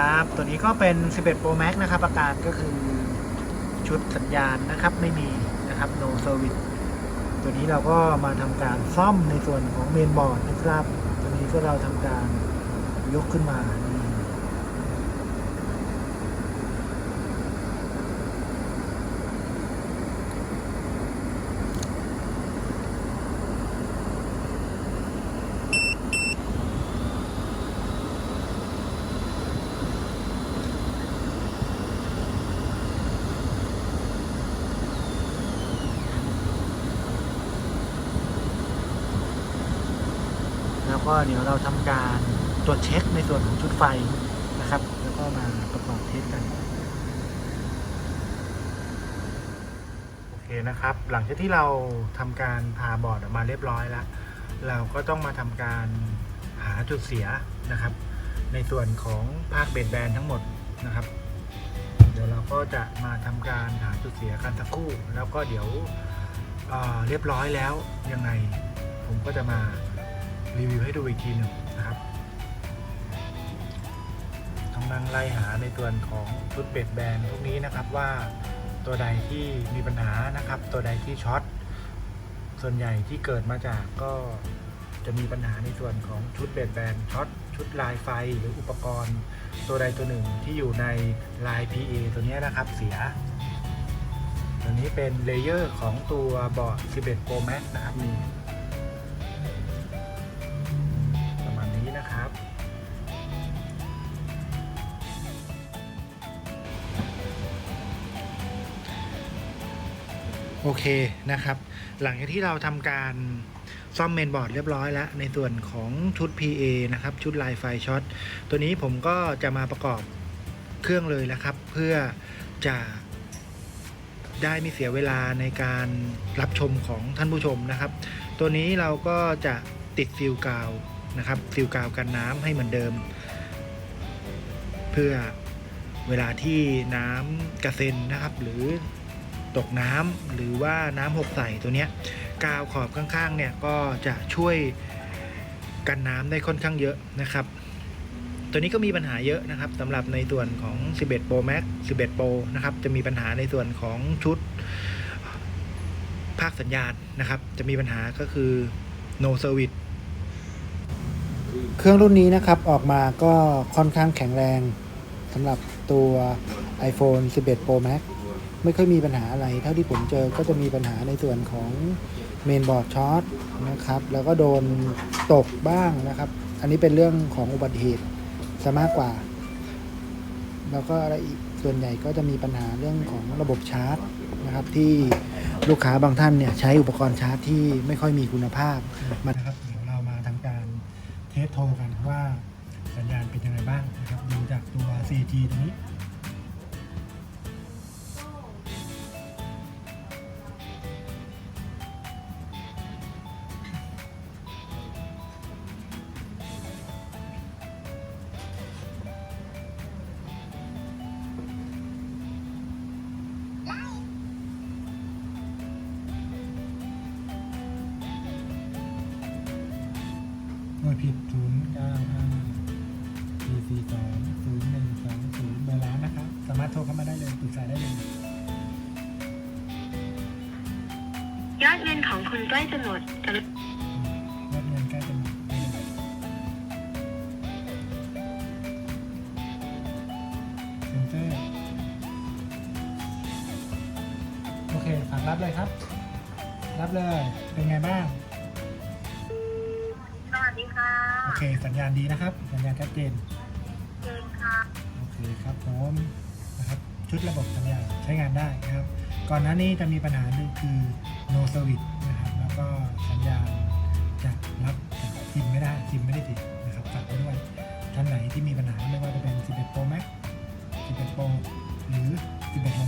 ครับ ตัวนี้ก็เป็น 11 Pro Max นะครับ ประการก็คือชุดสัญญาณนะครับ ไม่มีนะครับ no service ตัวนี้เราก็มาทำการซ่อมในส่วนของเมนบอร์ดนะครับ ตัวนี้ก็เราทำการยกขึ้นมานี่ แล้วก็เดี๋ยวเราทำการตรวจเช็คในส่วนของชุดไฟนะครับ แล้วก็มาประกอบเทสกันโอเคนะครับ หลังจากที่เราทำการพาบอร์ดออกมาเรียบร้อยแล้ว เราก็ต้องมาทำการหาจุดเสียนะครับ ในส่วนของภาคเบดแบนทั้งหมดนะครับ เดี๋ยวเราก็จะมาทำการหาจุดเสียกันสักครู่ แล้วก็เดี๋ยวเเรียบร้อยแล้วยังไงผมก็จะมา รีวิวให้ดูอีกทีหนึ่งนะครับต้องนั่งไล่หาในส่วนของชุดเบดแบนพวกนี้นะครับว่าตัวใดที่มีปัญหานะครับ ตัวใดที่ช็อตส่วนใหญ่ที่เกิดมาจากก็จะมีปัญหาในส่วนของชุดเบดแบนช็อตชุดลายไฟหรืออุปกรณ์ ตัวใดตัวหนึ่งที่อยู่ในลาย PA ตัวนี้นะครับเสีย ตัวนี้เป็นเลเยอร์ของตัวบอร์ด11 Pro Max นะครับนี่ โอเคนะครับ หลังจากที่เราทำการซ่อมเมนบอร์ดเรียบร้อยแล้ว ในส่วนของชุด PA นะครับ ชุดลายไฟช็อตตัวนี้ผมก็จะมาประกอบเครื่องเลยนะครับ เพื่อจะได้ไม่เสียเวลาในการรับชมของท่านผู้ชมนะครับ ตัวนี้เราก็จะติดฟิลกาวนะครับฟิลกาวกันน้ำให้เหมือนเดิม เพื่อเวลาที่น้ำกระเซ็นนะครับ หรือ ตกน้ำหรือว่าน้ำหกใส่ตัวเนี้ยกาวขอบข้างๆเนี่ยก็จะช่วยกันน้ำได้ค่อนข้างเยอะนะครับ ตัวนี้ก็มีปัญหาเยอะนะครับสำหรับในส่วนของ 11 Pro Max 11 Pro นะครับจะมีปัญหาในส่วนของชุดภาคสัญญาณนะครับ จะมีปัญหาก็คือ no service เครื่องรุ่นนี้นะครับออกมาก็ค่อนข้างแข็งแรงสำหรับตัว iPhone 11 Pro Max ไม่ค่อยมีปัญหาอะไร เท่าที่ผมเจอก็จะมีปัญหาในส่วนของเมนบอร์ดช็อตนะครับ แล้วก็โดนตกบ้างนะครับ อันนี้เป็นเรื่องของอุบัติเหตุซะมากกว่า แล้วก็อะไรอีกส่วนใหญ่ก็จะมีปัญหาเรื่องของระบบชาร์จนะครับ ที่ลูกค้าบางท่านเนี่ยใช้อุปกรณ์ชาร์จที่ไม่ค่อยมีคุณภาพมานะครับเดี๋ยวเรามาทำการเทสโทรกันว่าสัญญาณเป็นยังไงบ้างนะครับดูจากตัว 4G ตัวนี้ หน่วยผิดศูนย์เก้าห้าสี่สี่สองศูนย์หนึ่งสองศูนย์เบอร์ร้านนะครับ สามารถโทรเข้ามาได้เลยปรึกษาได้เลย ยอดเงินของคุณใกล้จะหมดกรุยอดเงินใกล้จะหมดเซ็นเซอร์โอเคฝากรับเลยครับ รับเลย เป็นไงบ้าง เคสัญญาณดีนะครับ สัญญาณชัดเจนเจนโอเคครับผมนะครับชุดระบบสัญญาณใช้งานได้นะครับ ก่อนหน้านี้จะมีปัญหาหนึ่งคือ no service นะครับแล้วก็สัญญาณจะรับซิมไม่ได้ซิมไม่ได้ติดนะครับฝากไว้ด้วยท่านไหนที่มีปัญหาไม่ว่าจะเป็น 11 Pro Max 11 Pro หรือ 11ล